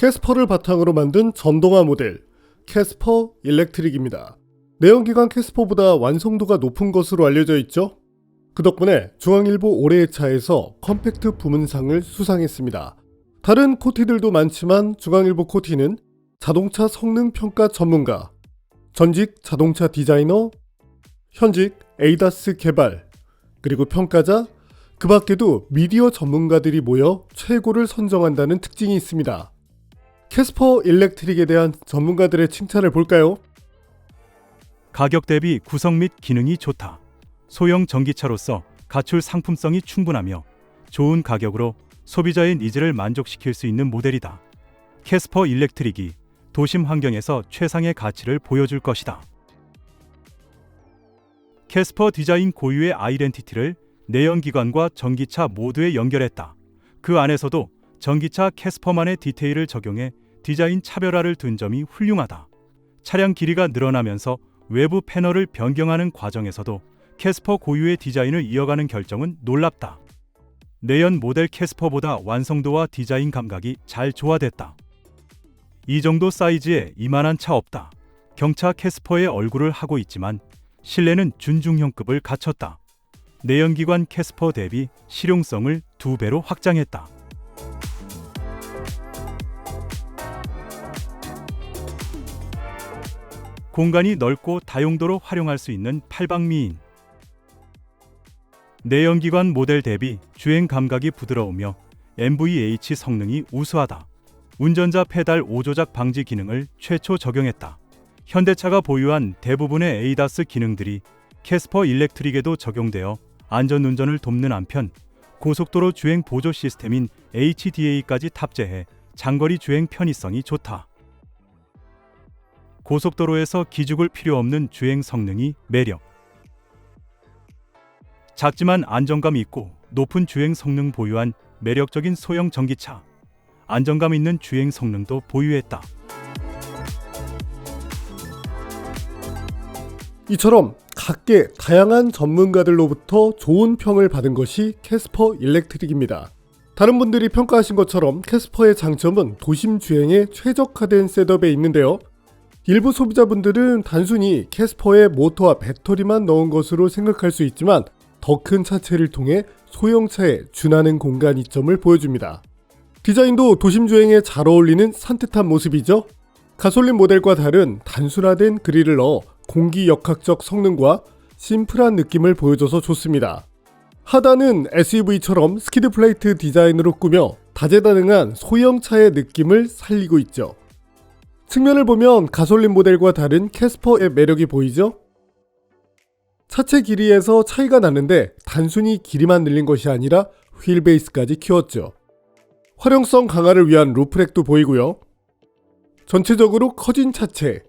캐스퍼를 바탕으로 만든 전동화 모델 캐스퍼 일렉트릭입니다. 내연기관 캐스퍼보다 완성도가 높은 것으로 알려져 있죠. 그 덕분에 중앙일보 올해의 차에서 컴팩트 부문상을 수상했습니다. 다른 코티들도 많지만 중앙일보 코티는 자동차 성능 평가 전문가, 전직 자동차 디자이너, 현직 에이다스 개발, 그리고 평가자, 그 밖에도 미디어 전문가들이 모여 최고를 선정한다는 특징이 있습니다. 캐스퍼 일렉트릭에 대한 전문가들의 칭찬을 볼까요? 가격 대비 구성 및 기능이 좋다. 소형 전기차로서 가출 상품성이 충분하며 좋은 가격으로 소비자의 니즈를 만족시킬 수 있는 모델이다. 캐스퍼 일렉트릭이 도심 환경에서 최상의 가치를 보여줄 것이다. 캐스퍼 디자인 고유의 아이덴티티를 내연기관과 전기차 모두에 연결했다. 그 안에서도 전기차 캐스퍼만의 디테일을 적용해 디자인 차별화를 둔 점이 훌륭하다. 차량 길이가 늘어나면서 외부 패널을 변경하는 과정에서도 캐스퍼 고유의 디자인을 이어가는 결정은 놀랍다. 내연 모델 캐스퍼보다 완성도와 디자인 감각이 잘 조화됐다. 이 정도 사이즈에 이만한 차 없다. 경차 캐스퍼의 얼굴을 하고 있지만 실내는 준중형급을 갖췄다. 내연기관 캐스퍼 대비 실용성을 두 배로 확장했다. 공간이 넓고 다용도로 활용할 수 있는 팔방미인. 내연기관 모델 대비 주행 감각이 부드러우며 MVH 성능이 우수하다. 운전자 페달 5조작 방지 기능을 최초 적용했다. 현대차가 보유한 대부분의 에이다스 기능들이 캐스퍼 일렉트릭에도 적용되어 안전 운전을 돕는 한편 고속도로 주행 보조 시스템인 HDA까지 탑재해 장거리 주행 편의성이 좋다. 고속도로에서 기죽을 필요 없는 주행 성능이 매력. 작지만 안정감 있고 높은 주행 성능 보유한 매력적인 소형 전기차. 안정감 있는 주행 성능도 보유했다. 이처럼 각계 다양한 전문가들로부터 좋은 평을 받은 것이 캐스퍼 일렉트릭입니다. 다른 분들이 평가하신 것처럼 캐스퍼의 장점은 도심 주행에 최적화된 셋업에 있는데요. 일부 소비자분들은 단순히 캐스퍼에 모터와 배터리만 넣은 것으로 생각할 수 있지만 더 큰 차체를 통해 소형차에 준하는 공간 이점을 보여줍니다. 디자인도 도심 주행에 잘 어울리는 산뜻한 모습이죠. 가솔린 모델과 다른 단순화된 그릴을 넣어 공기 역학적 성능과 심플한 느낌을 보여줘서 좋습니다. 하단은 SUV처럼 스키드 플레이트 디자인으로 꾸며 다재다능한 소형차의 느낌을 살리고 있죠. 측면을 보면 가솔린 모델과 다른 캐스퍼의 매력이 보이죠? 차체 길이에서 차이가 나는데 단순히 길이만 늘린 것이 아니라 휠 베이스까지 키웠죠. 활용성 강화를 위한 루프렉도 보이고요. 전체적으로 커진 차체,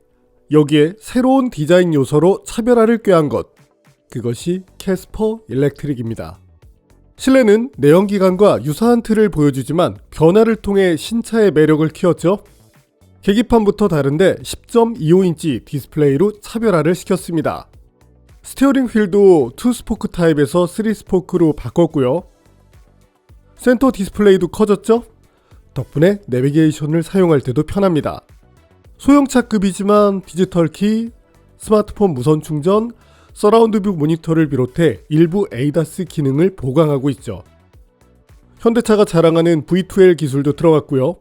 여기에 새로운 디자인 요소로 차별화를 꾀한 것. 그것이 캐스퍼 일렉트릭입니다. 실내는 내연기관과 유사한 틀을 보여주지만 변화를 통해 신차의 매력을 키웠죠. 계기판부터 다른데 10.25인치 디스플레이로 차별화를 시켰습니다. 스티어링 휠도 2스포크 타입에서 3스포크로 바꿨고요. 센터 디스플레이도 커졌죠? 덕분에 내비게이션을 사용할 때도 편합니다. 소형차급이지만 디지털 키, 스마트폰 무선 충전, 서라운드 뷰 모니터를 비롯해 일부 에이다스 기능을 보강하고 있죠. 현대차가 자랑하는 V2L 기술도 들어갔고요.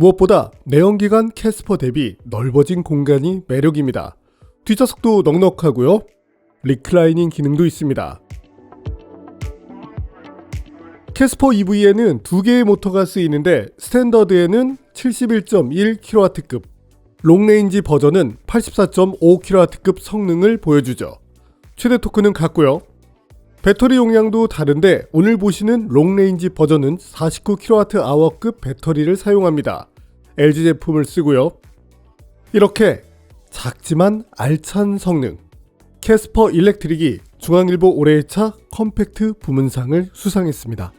무엇보다 내연기관 캐스퍼 대비 넓어진 공간이 매력입니다. 뒷좌석도 넉넉하고요. 리클라이닝 기능도 있습니다. 캐스퍼 EV에는 두 개의 모터가 쓰이는데 스탠더드에는 71.1kW급, 롱레인지 버전은 84.5kW급 성능을 보여주죠. 최대 토크는 같고요. 배터리 용량도 다른데 오늘 보시는 롱레인지 버전은 49kWh급 배터리를 사용합니다. LG 제품을 쓰고요. 이렇게 작지만 알찬 성능 캐스퍼 일렉트릭이 중앙일보 올해의 차 컴팩트 부문상을 수상했습니다.